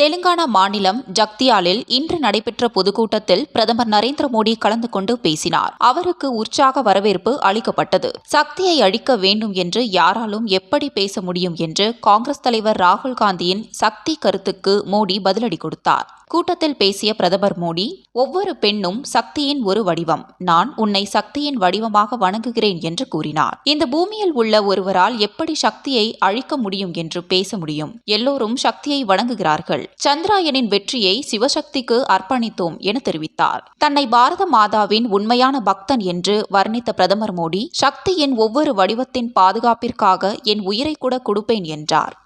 தெலுங்கானா மாநிலம் ஜக்தியாலில் இன்று நடைபெற்ற பொதுக்கூட்டத்தில் பிரதமர் நரேந்திர மோடி கலந்து கொண்டு பேசினார். அவருக்கு உற்சாக வரவேற்பு அளிக்கப்பட்டது. சக்தியை அழிக்க வேண்டும் என்று யாராலும் எப்படி பேச முடியும் என்று காங்கிரஸ் தலைவர் ராகுல் காந்தியின் சக்தி கருத்துக்கு மோடி பதிலடி கொடுத்தார். கூட்டத்தில் பேசிய பிரதமர் மோடி ஒவ்வொரு பெண்ணும் சக்தியின் ஒரு வடிவம். நான் உன்னை சக்தியின் வடிவமாக வணங்குகிறேன் என்று கூறினார். இந்த பூமியில் உள்ள ஒருவரால் எப்படி சக்தியை அழிக்க முடியும் என்று பேச முடியும்? எல்லோரும் சக்தியை வணங்குகிறார்கள். சந்திராயனின் வெற்றியை சிவசக்திக்கு அர்ப்பணித்தோம் என தெரிவித்தார். தன்னை பாரத மாதாவின் உண்மையான பக்தன் என்று வர்ணித்த பிரதமர் மோடி சக்தியின் ஒவ்வொரு வடிவத்தின் பாதுகாப்பிற்காக என் உயிரை கூட கொடுப்பேன் என்றார்.